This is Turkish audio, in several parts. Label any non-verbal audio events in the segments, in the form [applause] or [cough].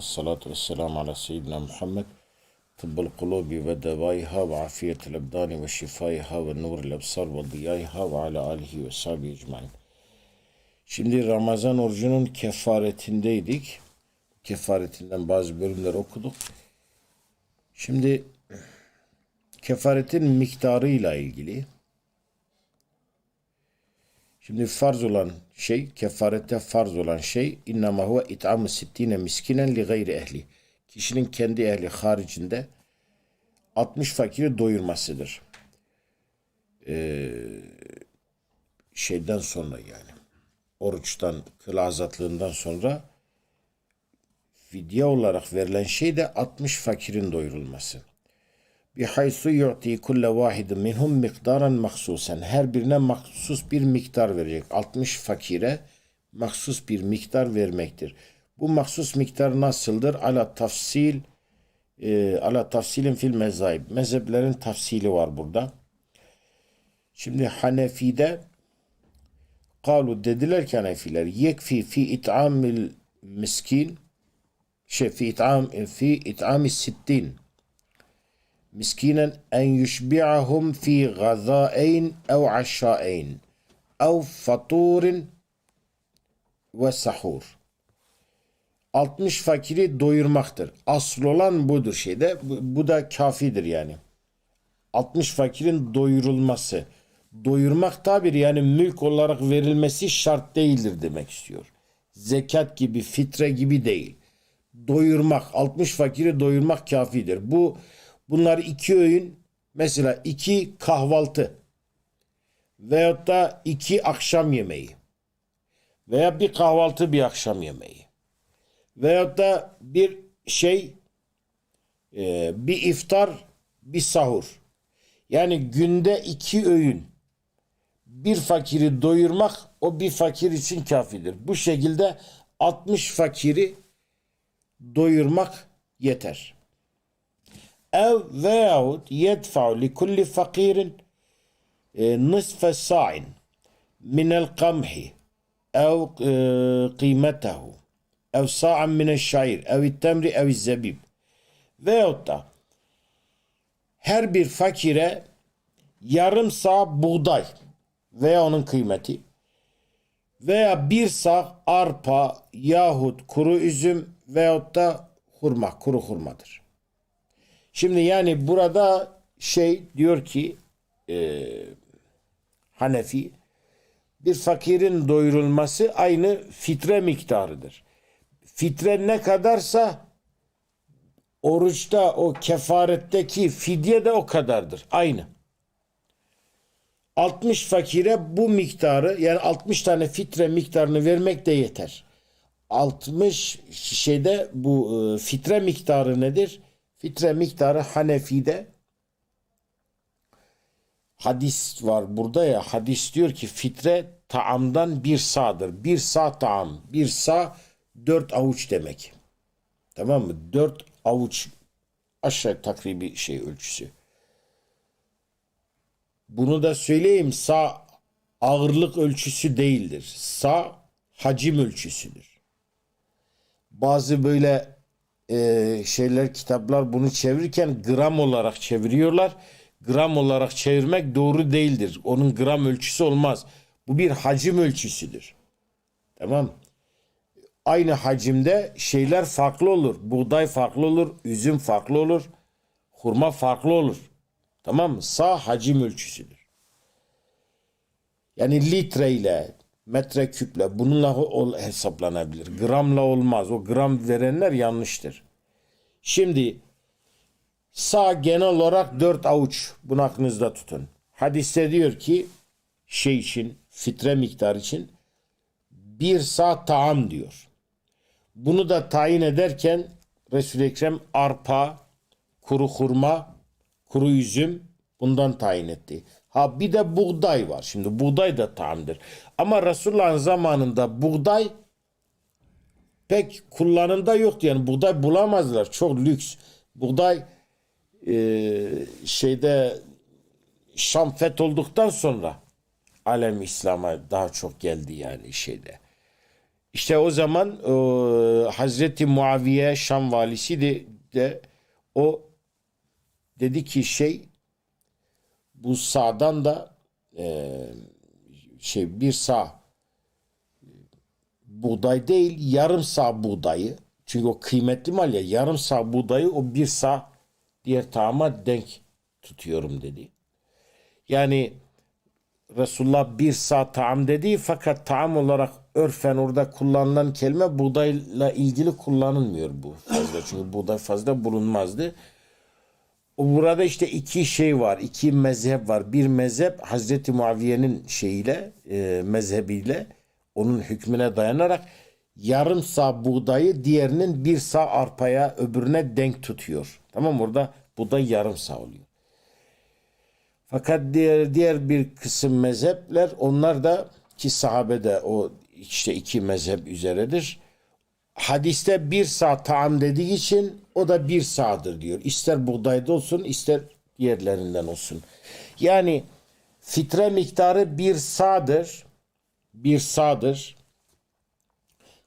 Salatu vesselamu ala seyyidina Muhammed Tıbbıl kulubi ve devaiha ve afiyetel ebdani ve şifaiha ve nuril ebsar ve diyaiha ve ala alihi ve sahibi ecmain. Şimdi Ramazan orucunun kefaretindeydik. Kefaretinden bazı bölümler okuduk. Şimdi kefaretin miktarıyla ilgili Şimdi farz olan şey, kefarette farz olan şey innema huve it'amı sittine miskinen li gayri ehli. Kişinin kendi ehli haricinde 60 fakiri doyurmasıdır. Ee, şeyden sonra yani oruçtan, kıl azatlığından sonra fidye olarak verilen şey de 60 fakirin doyurulması. Bihaysu yu'ti kulle vahidin minhum miktaran mahsusen. Her birine mahsus bir miktar verecek. 60 fakire mahsus bir miktar vermektir. Bu mahsus miktar nasıldır? Ala tafsil e, ala tafsilin fil mezahib. Mezheplerin tafsili var burada. Şimdi Hanefi'de kalu dediler ki Hanefiler yekfi fi it'amil miskin şey fi it'am fi it'ami sittin miskinen en yushbi'ahum fi gazâeyn ev aşâeyn ev faturin ve sahur. 60 fakiri doyurmaktır. Asıl olan budur şeyde. Bu, bu da kafidir yani. 60 fakirin doyurulması. Doyurmak tabir yani mülk olarak verilmesi şart değildir demek istiyor. Zekat gibi, fitre gibi değil. Doyurmak, 60 fakiri doyurmak kafidir. Bu bunlar iki öğün mesela iki kahvaltı veyahut da iki akşam yemeği veya bir kahvaltı bir akşam yemeği veyahut da bir şey e, bir iftar bir sahur yani günde iki öğün bir fakiri doyurmak o bir fakir için kafidir. Bu şekilde 60 fakiri doyurmak yeter. Ev veyahut fakirin e, nisfe sa'in minel kamhi ev e, kıymetehu ev sa'an minel şair ev temri ev zebib veyahut da her bir fakire yarım sağ buğday veya onun kıymeti veya bir sağ arpa yahut kuru üzüm veyahut da hurma, kuru hurmadır. Şimdi yani burada şey diyor ki e, Hanefi bir fakirin doyurulması aynı fitre miktarıdır. Fitre ne kadarsa oruçta o kefaretteki fidye de o kadardır. Aynı. 60 fakire bu miktarı yani 60 tane fitre miktarını vermek de yeter. 60 şeyde bu e, fitre miktarı nedir? Fitre miktarı Hanefi'de hadis var burada ya hadis diyor ki fitre taamdan bir sağdır. Bir sağ taam. Bir sağ dört avuç demek. Tamam mı? Dört avuç aşağı takribi şey ölçüsü. Bunu da söyleyeyim sağ ağırlık ölçüsü değildir. Sağ hacim ölçüsüdür. Bazı böyle e, şeyler kitaplar bunu çevirirken gram olarak çeviriyorlar. Gram olarak çevirmek doğru değildir. Onun gram ölçüsü olmaz. Bu bir hacim ölçüsüdür. Tamam Aynı hacimde şeyler farklı olur. Buğday farklı olur, üzüm farklı olur, hurma farklı olur. Tamam mı? Sağ hacim ölçüsüdür. Yani litreyle, metreküple bununla ol, hesaplanabilir. Gramla olmaz. O gram verenler yanlıştır. Şimdi sağ genel olarak dört avuç. Bunu aklınızda tutun. Hadiste diyor ki şey için, fitre miktarı için bir sağ taam diyor. Bunu da tayin ederken Resul-i Ekrem arpa, kuru hurma, kuru üzüm bundan tayin etti. Ha bir de buğday var. Şimdi buğday da tamdır. Ama Resulullah'ın zamanında buğday pek kullanımda yoktu. Yani buğday bulamazlar. Çok lüks. Buğday e, şeyde Şam olduktan sonra alem İslam'a daha çok geldi yani şeyde. İşte o zaman e, Hazreti Muaviye Şam valisi de, de o dedi ki şey bu sağdan da e, şey bir sağ buğday değil yarım sağ buğdayı çünkü o kıymetli mal ya yarım sağ buğdayı o bir sağ diğer tahama denk tutuyorum dedi. Yani Resulullah bir sağ taam dedi fakat taam olarak örfen orada kullanılan kelime buğdayla ilgili kullanılmıyor bu fazla. Çünkü buğday fazla bulunmazdı. Burada işte iki şey var, iki mezhep var. Bir mezhep Hazreti Muaviye'nin şeyiyle, e, mezhebiyle onun hükmüne dayanarak yarım sağ buğdayı diğerinin bir sağ arpaya öbürüne denk tutuyor. Tamam? Orada buğday yarım sağ oluyor. Fakat diğer diğer bir kısım mezhepler onlar da ki sahabede o işte iki mezhep üzeredir. Hadiste bir sağ taam dediği için o da bir sağdır diyor. İster buğdayda olsun ister diğerlerinden olsun. Yani fitre miktarı bir sağdır. Bir sağdır.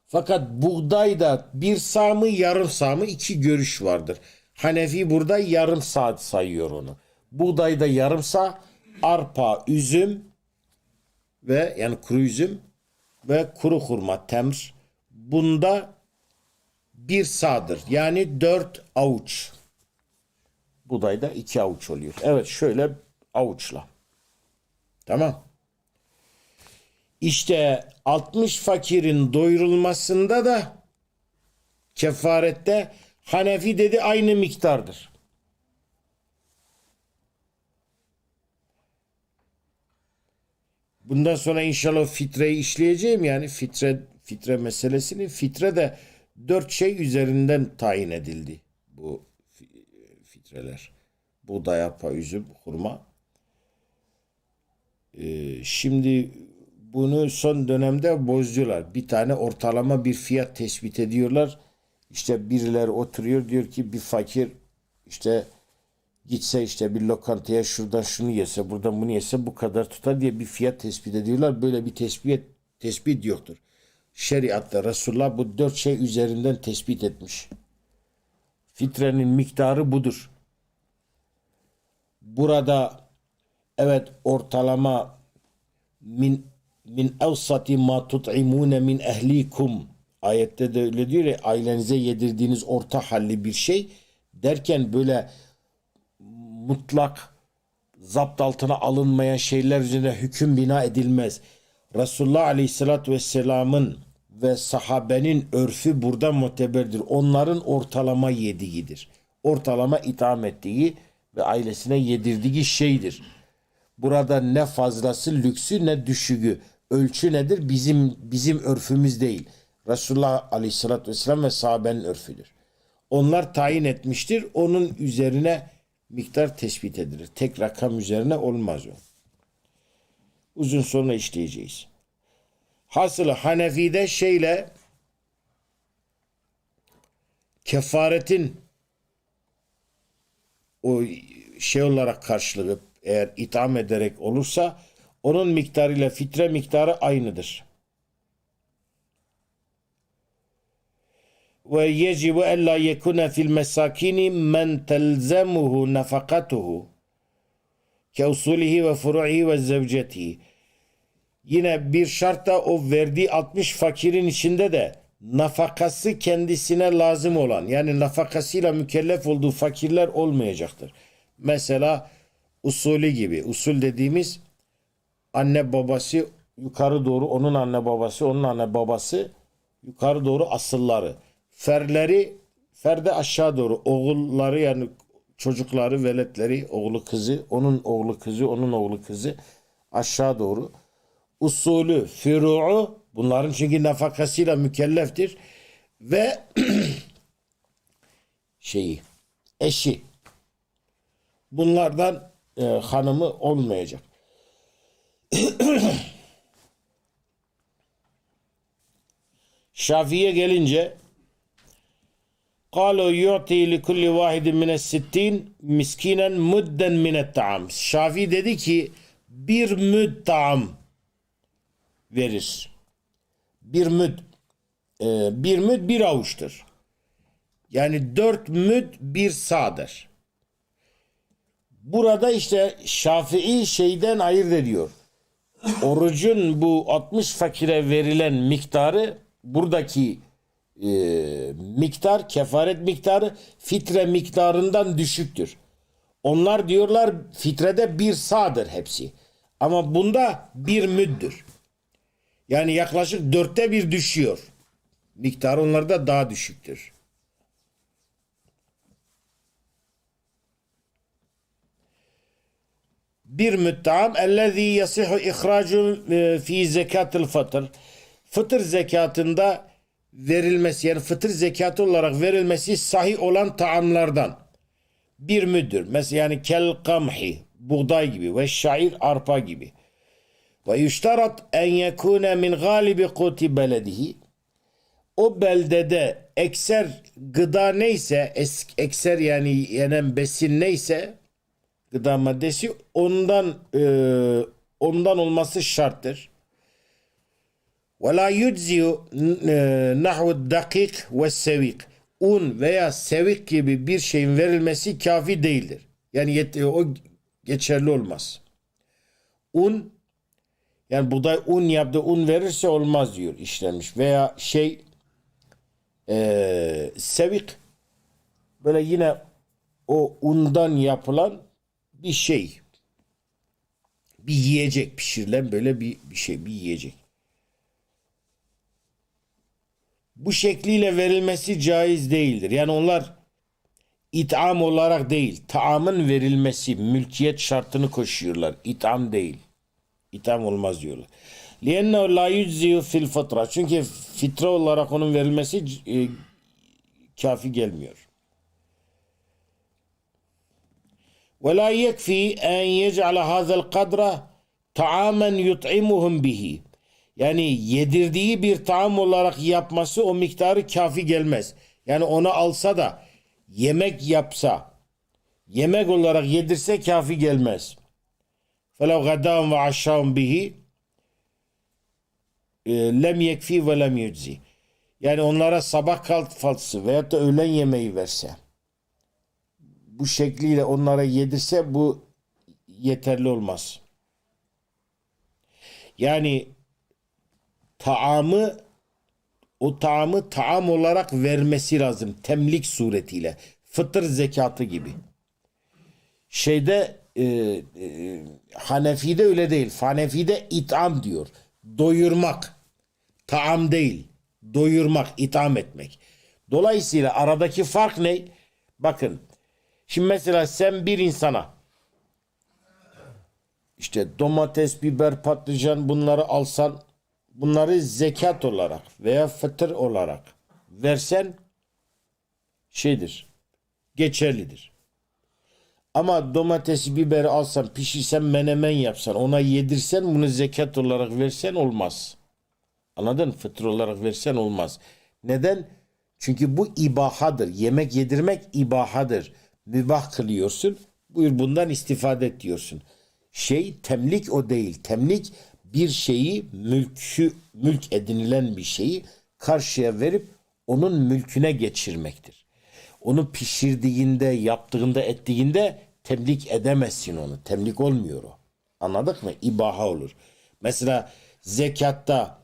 Fakat buğdayda bir sağ mı yarım sağ mı iki görüş vardır. Hanefi burada yarım sağ sayıyor onu. Buğdayda yarım sağ, arpa, üzüm ve yani kuru üzüm ve kuru hurma, temr. Bunda bir sağdır. Yani dört avuç. Buğdayda iki avuç oluyor. Evet şöyle avuçla. Tamam. İşte 60 fakirin doyurulmasında da kefarette Hanefi dedi aynı miktardır. Bundan sonra inşallah fitreyi işleyeceğim yani fitre fitre meselesini. Fitre de dört şey üzerinden tayin edildi bu fi- fitreler. Buğday, arpa, üzüm, hurma. Ee, şimdi bunu son dönemde bozdular. Bir tane ortalama bir fiyat tespit ediyorlar. İşte birileri oturuyor diyor ki bir fakir işte gitse işte bir lokantaya şuradan şunu yese buradan bunu yese bu kadar tutar diye bir fiyat tespit ediyorlar. Böyle bir tespit tespit yoktur. Şeriatta Resulullah bu dört şey üzerinden tespit etmiş. Fitrenin miktarı budur. Burada evet ortalama min min evsati ma tut'imune min ehlikum ayette de öyle diyor ya ailenize yedirdiğiniz orta halli bir şey derken böyle mutlak zapt altına alınmayan şeyler üzerine hüküm bina edilmez. Resulullah Aleyhisselatü Vesselam'ın ve sahabenin örfü burada muteberdir. Onların ortalama yediğidir. Ortalama itham ettiği ve ailesine yedirdiği şeydir. Burada ne fazlası lüksü ne düşüğü. Ölçü nedir? Bizim bizim örfümüz değil. Resulullah Aleyhisselatü Vesselam ve sahabenin örfüdür. Onlar tayin etmiştir. Onun üzerine miktar tespit edilir. Tek rakam üzerine olmaz o. Uzun sonra işleyeceğiz. Hasılı Hanefi'de şeyle kefaretin o şey olarak karşılığı eğer itham ederek olursa onun miktarıyla fitre miktarı aynıdır. Ve yecibu ella yekuna fil mesakini men telzemuhu nafakatuhu ke usulihi ve furu'ihi ve zevcetihi. Yine bir şart da o verdiği 60 fakirin içinde de nafakası kendisine lazım olan yani nafakasıyla mükellef olduğu fakirler olmayacaktır. Mesela usulü gibi. Usul dediğimiz anne babası yukarı doğru onun anne babası onun anne babası yukarı doğru asılları. Ferleri ferde aşağı doğru oğulları yani çocukları veletleri oğlu kızı onun oğlu kızı onun oğlu kızı aşağı doğru usulü füru'u bunların çünkü nafakasıyla mükelleftir ve [clears throat] şeyi eşi bunlardan e, hanımı olmayacak. [clears throat] Şafii'ye gelince قالوا يعطي لكل واحد من الستين miskinen mudden minet taam. Şafii dedi ki bir müd taam verir. Bir müd e, bir müd bir avuçtur. Yani dört müd bir sağdır. Burada işte Şafii şeyden ayırt ediyor. Orucun bu 60 fakire verilen miktarı buradaki e, miktar, kefaret miktarı fitre miktarından düşüktür. Onlar diyorlar fitrede bir sağdır hepsi. Ama bunda bir müddür. Yani yaklaşık dörtte bir düşüyor. Miktarı onlarda daha düşüktür. bir müttam ellezî yasihu ihracu e, fi zekatil fıtır. Fıtır zekatında verilmesi yani fıtır zekatı olarak verilmesi sahih olan taamlardan bir müddür. Mesela yani kel kamhi buğday gibi ve şair arpa gibi. Ve yüşterat en yekune min galibi kuti beledihi o beldede ekser gıda neyse es- ekser yani yenen besin neyse gıda maddesi ondan e, ondan olması şarttır. Ve la yudziyu nahvu dakik ve sevik. Un veya sevik gibi bir şeyin verilmesi kafi değildir. Yani yet- o geçerli olmaz. Un yani buğday un yaptı un verirse olmaz diyor işlenmiş. Veya şey e, sevik böyle yine o undan yapılan bir şey. Bir yiyecek pişirilen böyle bir, bir şey, bir yiyecek. Bu şekliyle verilmesi caiz değildir. Yani onlar itham olarak değil, taamın verilmesi, mülkiyet şartını koşuyorlar. İtham değil. İtham olmaz diyorlar. لِيَنَّهُ لَا يُجْزِيُ fil fıtra. Çünkü fitre olarak onun verilmesi e, kafi gelmiyor. ولا يكفي أن يجعل هذا القدر طعاما يطعمهم به. Yani yedirdiği bir taam olarak yapması o miktarı kafi gelmez. Yani onu alsa da yemek yapsa, yemek olarak yedirse kafi gelmez. فَلَوْ غَدَاً وَعَشَّاً bihi e, lem yekfi ve lem yüczi. Yani onlara sabah kahvaltısı veyahut da öğlen yemeği verse bu şekliyle onlara yedirse bu yeterli olmaz. Yani taamı o taamı taam olarak vermesi lazım temlik suretiyle. Fıtır zekatı gibi. Şeyde e, e, Hanefi'de öyle değil. Hanefi'de itam diyor. Doyurmak. Taam değil. Doyurmak, itham etmek. Dolayısıyla aradaki fark ne? Bakın Şimdi mesela sen bir insana işte domates, biber, patlıcan bunları alsan bunları zekat olarak veya fıtır olarak versen şeydir. Geçerlidir. Ama domatesi, biberi alsan, pişirsen, menemen yapsan, ona yedirsen, bunu zekat olarak versen olmaz. Anladın? Fıtır olarak versen olmaz. Neden? Çünkü bu ibahadır. Yemek yedirmek ibahadır mübah kılıyorsun. Buyur bundan istifade et diyorsun. Şey temlik o değil. Temlik bir şeyi mülkü mülk edinilen bir şeyi karşıya verip onun mülküne geçirmektir. Onu pişirdiğinde, yaptığında, ettiğinde temlik edemezsin onu. Temlik olmuyor o. Anladık mı? İbaha olur. Mesela zekatta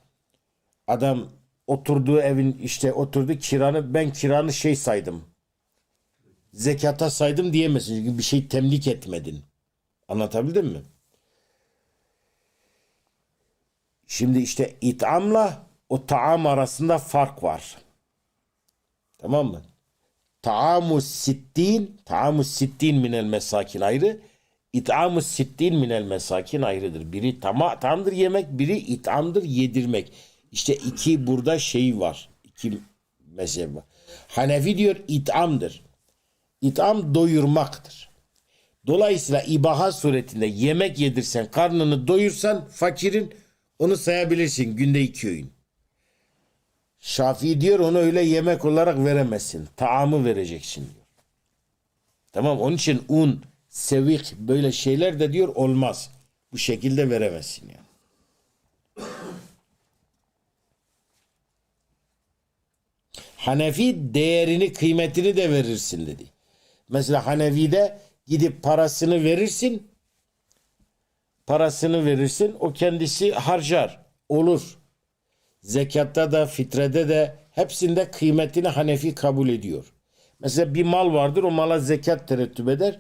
adam oturduğu evin işte oturdu kiranı ben kiranı şey saydım zekata saydım diyemezsin. Çünkü bir şey temlik etmedin. Anlatabildim mi? Şimdi işte it'amla o taam arasında fark var. Tamam mı? Taamu sittin, taamu sittin minel mesakin ayrı. İt'amu sittin minel mesakin ayrıdır. Biri tama, tamdır yemek, biri it'amdır yedirmek. İşte iki burada şey var. İki mezhep var. Hanefi diyor it'amdır. İtham doyurmaktır. Dolayısıyla ibaha suretinde yemek yedirsen, karnını doyursan fakirin onu sayabilirsin günde iki öğün. Şafii diyor onu öyle yemek olarak veremezsin. Taamı vereceksin diyor. Tamam onun için un, sevik böyle şeyler de diyor olmaz. Bu şekilde veremezsin yani. Hanefi değerini, kıymetini de verirsin dedi. Mesela Hanefi'de gidip parasını verirsin. Parasını verirsin. O kendisi harcar. Olur. Zekatta da, fitrede de hepsinde kıymetini Hanefi kabul ediyor. Mesela bir mal vardır. O mala zekat terettüp eder.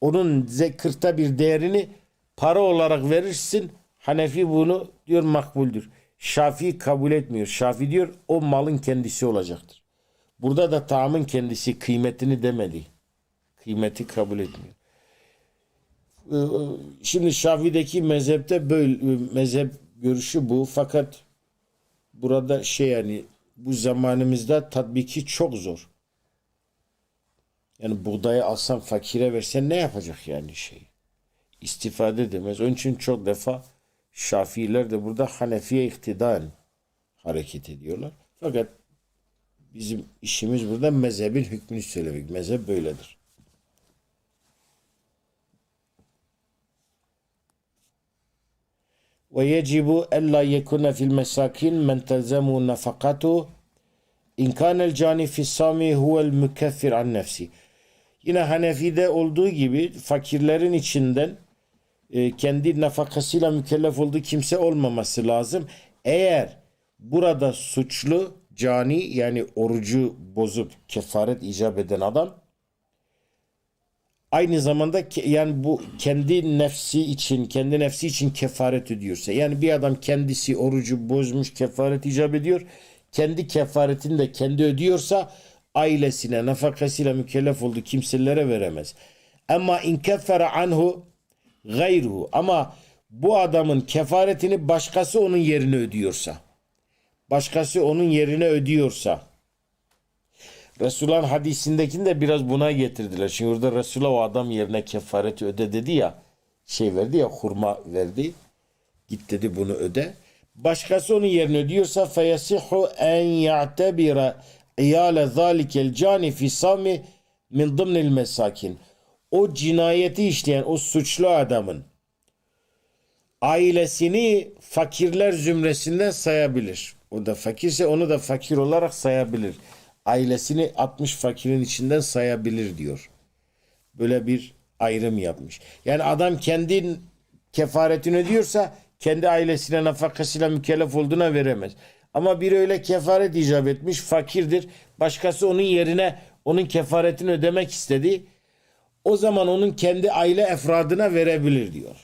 Onun zekırta bir değerini para olarak verirsin. Hanefi bunu diyor makbuldür. Şafii kabul etmiyor. Şafii diyor o malın kendisi olacaktır. Burada da tamın kendisi kıymetini demedi. Kıymeti kabul etmiyor. Ee, Şimdi Şafii'deki mezhepte böyle mezhep görüşü bu fakat burada şey yani bu zamanımızda tatbiki çok zor. Yani buğdayı alsan fakire versen ne yapacak yani şey? İstifade edemez. Onun için çok defa Şafiiler de burada Hanefi'ye iktidaen hareket ediyorlar. Fakat bizim işimiz burada mezhebin hükmünü söylemek. Mezhep böyledir. Ve yecibu ella yekune fil mesakin men telzemu nefakatu in kanel cani fis sami huvel mükeffir an nefsi. Yine Hanefi'de olduğu gibi fakirlerin içinden e, kendi nafakasıyla mükellef olduğu kimse olmaması lazım. Eğer burada suçlu cani yani orucu bozup kefaret icap eden adam aynı zamanda yani bu kendi nefsi için kendi nefsi için kefaret ödüyorsa yani bir adam kendisi orucu bozmuş kefaret icap ediyor kendi kefaretini de kendi ödüyorsa ailesine nafakasıyla mükellef olduğu kimselere veremez. Ama in keffere anhu gayruhu ama bu adamın kefaretini başkası onun yerine ödüyorsa başkası onun yerine ödüyorsa Resulullah'ın hadisindekini de biraz buna getirdiler. Şimdi orada Resulullah o adam yerine kefareti öde dedi ya şey verdi ya hurma verdi. Git dedi bunu öde. Başkası onun yerine ödüyorsa feyasihu en ya'tebira iyale zalikel cani fi sami min dımnil mesakin. O cinayeti işleyen o suçlu adamın ailesini fakirler zümresinden sayabilir. O da fakirse onu da fakir olarak sayabilir. Ailesini 60 fakirin içinden sayabilir diyor. Böyle bir ayrım yapmış. Yani adam kendi kefaretini ödüyorsa kendi ailesine nafakasıyla mükellef olduğuna veremez. Ama bir öyle kefaret icap etmiş fakirdir. Başkası onun yerine onun kefaretini ödemek istedi. O zaman onun kendi aile efradına verebilir diyor.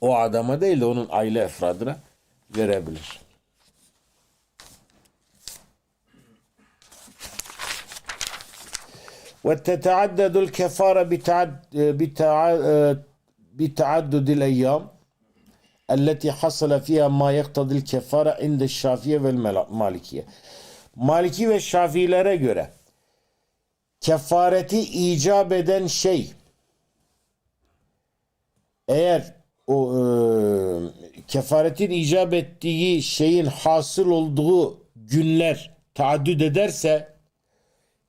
O adama değil de onun aile efradına verebilir. وتتعدد الكفارة بتعد بتع- بتعدد الأيام التي حصل فيها ما يقتضي الكفارة عند الشافعية والمالكية. Maliki ve Şafilere göre kefareti icap eden şey eğer o e, kefaretin icap ettiği şeyin hasıl olduğu günler taaddüt ederse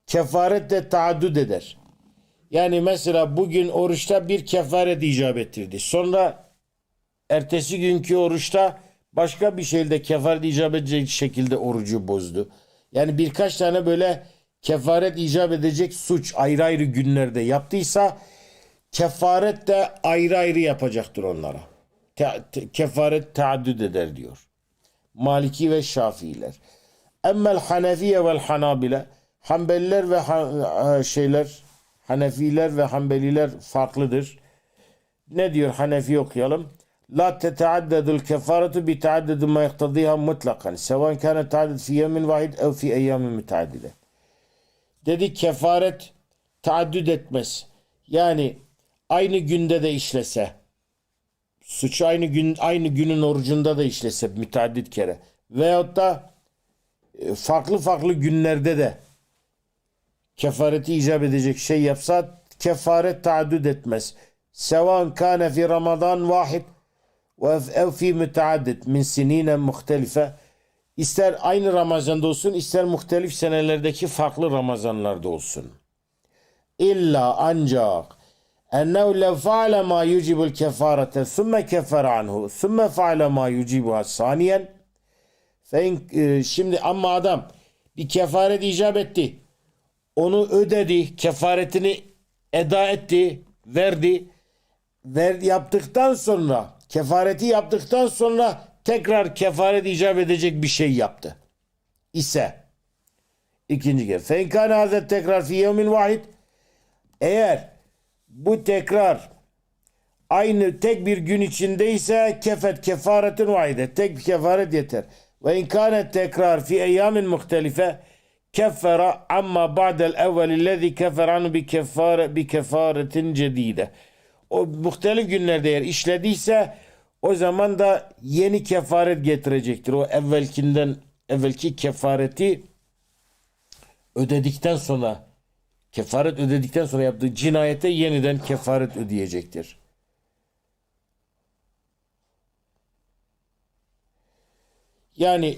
kefaret de taaddüt eder. Yani mesela bugün oruçta bir kefaret icap ettirdi. Sonra ertesi günkü oruçta başka bir şeyde kefaret icap edecek şekilde orucu bozdu. Yani birkaç tane böyle kefaret icap edecek suç ayrı ayrı günlerde yaptıysa kefaret de ayrı ayrı yapacaktır onlara. Te- te- kefaret taaddüt eder diyor. Maliki ve Şafiiler. Emmel Hanefiye vel Hanabile Hanbeliler ve ha- şeyler Hanefiler ve Hanbeliler farklıdır. Ne diyor Hanefi okuyalım. La teteaddedul kefaretu bi teaddedi ma yaktadiha mutlakan. Sevan kâne teadded fi yemin vahid ev fi eyyamin müteaddide. Dedi kefaret taaddüt etmez. Yani aynı günde de işlese suç aynı gün aynı günün orucunda da işlese müteaddit kere veyahut da e, farklı farklı günlerde de kefareti icap edecek şey yapsa kefaret taaddüt etmez. Sevan kâne fi Ramazan vahid ev fi müteaddit min sinine muhtelife ister aynı Ramazan'da olsun ister muhtelif senelerdeki farklı Ramazanlarda olsun. İlla ancak ennehu lev faale ma yucibul kefarete thumme kefere anhu thumme faale ma yucibuha saniyen e, şimdi ama adam Bir kefaret icap etti. Onu ödedi. Kefaretini eda etti. Verdi. Ver, yaptıktan sonra kefareti yaptıktan sonra tekrar kefaret icap edecek bir şey yaptı. İse ikinci kez. Fenkâne hazret tekrar fi yevmin vahid eğer bu tekrar aynı tek bir gün içindeyse kefet kefaretin vahide. Tek bir kefaret yeter. Ve in kânet tekrar fi eyyamin muhtelife keffera amma ba'del evvelillezi kefer anu bi kefare bi kefaretin cedide. O muhtelif günlerde eğer işlediyse o zaman da yeni kefaret getirecektir. O evvelkinden evvelki kefareti ödedikten sonra kefaret ödedikten sonra yaptığı cinayete yeniden kefaret ödeyecektir. Yani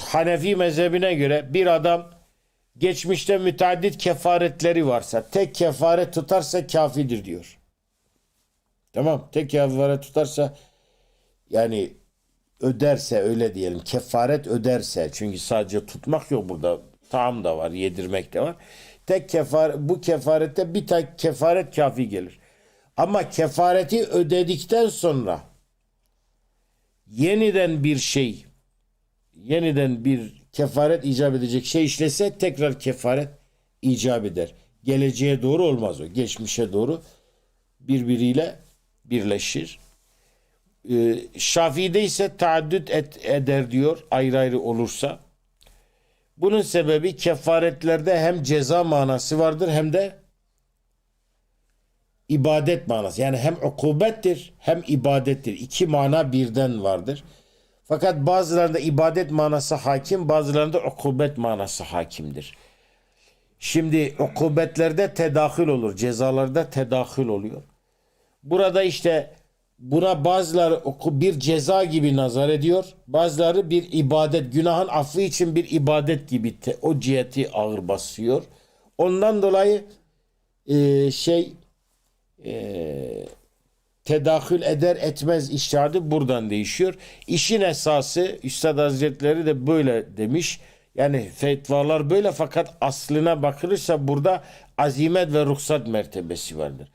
Hanefi mezhebine göre bir adam geçmişte müteaddit kefaretleri varsa tek kefaret tutarsa kafidir diyor. Tamam tek kefaret tutarsa yani öderse öyle diyelim kefaret öderse çünkü sadece tutmak yok burada taam da var yedirmek de var. Tek kefar bu kefarette bir tek kefaret kafi gelir. Ama kefareti ödedikten sonra yeniden bir şey yeniden bir kefaret icap edecek şey işlese tekrar kefaret icap eder. Geleceğe doğru olmaz o. Geçmişe doğru birbiriyle birleşir. Ee, Şafii'de ise taaddüt et, eder diyor ayrı ayrı olursa. Bunun sebebi kefaretlerde hem ceza manası vardır hem de ibadet manası. Yani hem ukubettir hem ibadettir. İki mana birden vardır. Fakat bazılarında ibadet manası hakim, bazılarında ukubet manası hakimdir. Şimdi ukubetlerde tedahül olur, cezalarda tedahül oluyor. Burada işte buna bazıları bir ceza gibi nazar ediyor. Bazıları bir ibadet, günahın affı için bir ibadet gibi te- o ciheti ağır basıyor. Ondan dolayı e, şey e, tedahül eder etmez iştihadı buradan değişiyor. İşin esası Üstad Hazretleri de böyle demiş. Yani fetvalar böyle fakat aslına bakılırsa burada azimet ve ruhsat mertebesi vardır.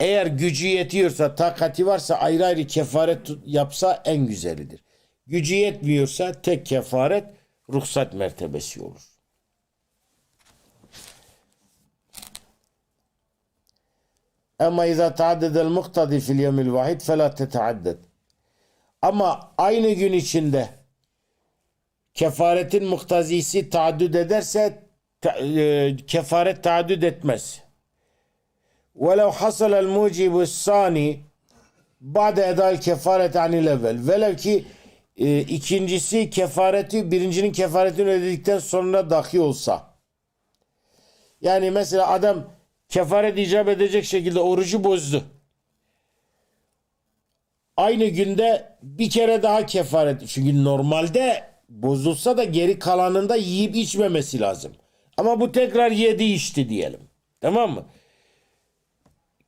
Eğer gücü yetiyorsa, takati varsa ayrı ayrı kefaret yapsa en güzelidir. Gücü yetmiyorsa tek kefaret ruhsat mertebesi olur. Ama izâ taaddedel muktadi fil yevmil vahid felâ teteadded. Ama aynı gün içinde kefaretin muktazisi taaddüd ederse ta- e, kefaret taaddüd etmez. وَلَوْ حَصَلَ الْمُوجِبُ الثَّانِي بعد ادا kefaret anil evvel. Velev ki e, ikincisi kefareti birincinin kefaretini ödedikten sonra dahi olsa. Yani mesela adam kefaret icap edecek şekilde orucu bozdu. Aynı günde bir kere daha kefaret. Çünkü normalde bozulsa da geri kalanında yiyip içmemesi lazım. Ama bu tekrar yedi içti diyelim. Tamam mı?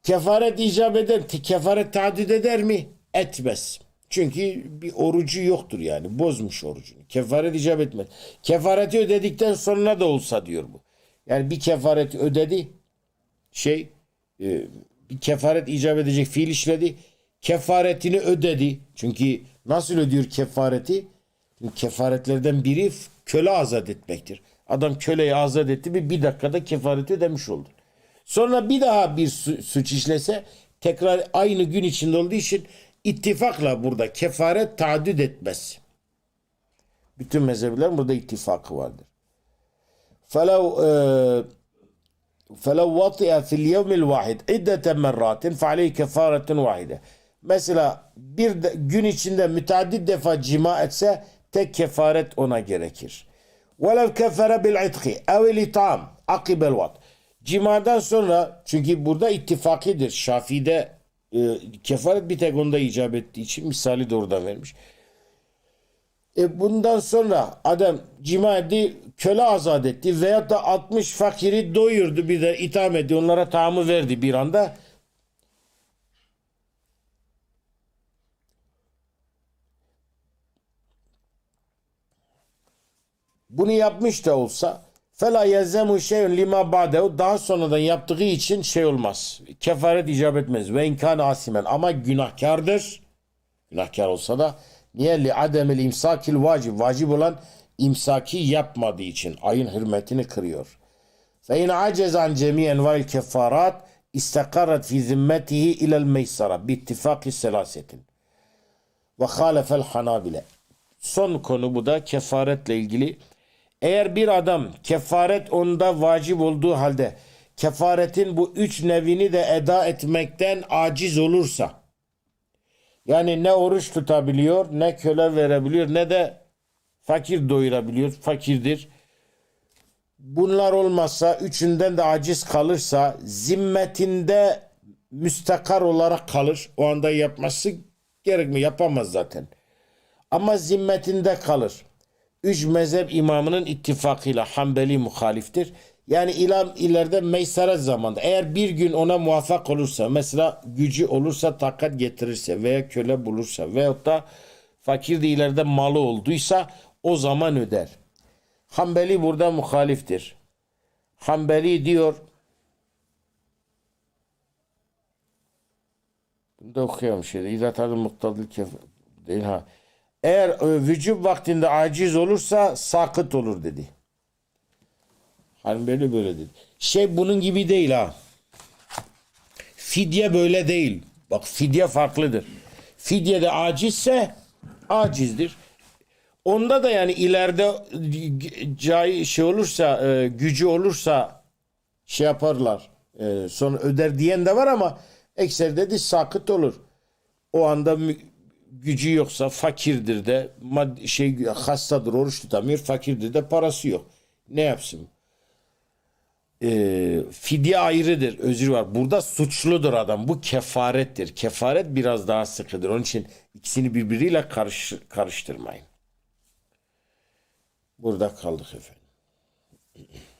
Kefaret icap eder. Kefaret tadid eder mi? Etmez. Çünkü bir orucu yoktur yani. Bozmuş orucunu. Kefaret icap etmez. Kefareti ödedikten sonra da olsa diyor bu. Yani bir kefaret ödedi şey e, bir kefaret icap edecek fiil işledi. Kefaretini ödedi. Çünkü nasıl ödüyor kefareti? Kefaretlerden biri köle azat etmektir. Adam köleyi azat etti bir, bir dakikada kefareti ödemiş oldu. Sonra bir daha bir su, suç işlese tekrar aynı gün içinde olduğu için ittifakla burada kefaret tadüd etmez. Bütün mezheplerin burada ittifakı vardır. Felev eee فلو وطئ في اليوم الواحد عدة مرات فعليه كفارة واحدة. Mesela bir de, gün içinde müteaddit defa cima etse tek kefaret ona gerekir. وَلَوْ كَفَرَ بِالْعِتْقِ اَوْ الْاِطْعَامِ عَقِبَ الْوَطْ Cimadan sonra çünkü burada ittifakidir. Şafii'de e, kefaret bir tek onda icap ettiği için misali de orada vermiş. E bundan sonra adam cima etti, köle azat etti veyahut da 60 fakiri doyurdu bir de itham etti. Onlara taamı verdi bir anda. Bunu yapmış da olsa fela yelzemu şeyun lima ba'dehu daha sonradan yaptığı için şey olmaz. Kefaret icap etmez. Ve imkan asimen ama günahkardır. Günahkar olsa da niye li ademil imsakil vacib vacip olan imsaki yapmadığı için ayın hürmetini kırıyor. Fe in acez an cemi enva'il kefarat istakarat fi zimmetihi ilel meysara bi ittifaki selasetin. Ve halefel hanabile. Son konu bu da kefaretle ilgili. Eğer bir adam kefaret onda vacip olduğu halde kefaretin bu üç nevini de eda etmekten aciz olursa yani ne oruç tutabiliyor ne köle verebiliyor ne de fakir doyurabiliyor fakirdir. Bunlar olmazsa üçünden de aciz kalırsa zimmetinde müstakar olarak kalır. O anda yapması gerekmiyor. Yapamaz zaten. Ama zimmetinde kalır. Üç mezhep imamının ittifakıyla Hanbeli muhaliftir. Yani ilam ileride meyseret zamanda eğer bir gün ona muvaffak olursa mesela gücü olursa takat getirirse veya köle bulursa veyahut da fakir de ileride malı olduysa o zaman öder. Hanbeli burada muhaliftir. Hanbeli diyor Bunu da okuyalım şeyde. İzah tadı muktadil kef değil ha. Eğer e, vücub vaktinde aciz olursa sakıt olur dedi. Hanbeli böyle dedi. Şey bunun gibi değil ha. Fidye böyle değil. Bak fidye farklıdır. Fidye de acizse acizdir. Onda da yani ileride cay şey olursa e, gücü olursa şey yaparlar. E, sonra öder diyen de var ama ekser dedi sakıt olur. O anda gücü yoksa fakirdir de mad- şey hastadır oruç tutamıyor fakirdir de parası yok. Ne yapsın? E, fidye ayrıdır, özür var. Burada suçludur adam. Bu kefarettir. Kefaret biraz daha sıkıdır. Onun için ikisini birbiriyle karış, karıştırmayın. Burada kaldık efendim. [clears throat]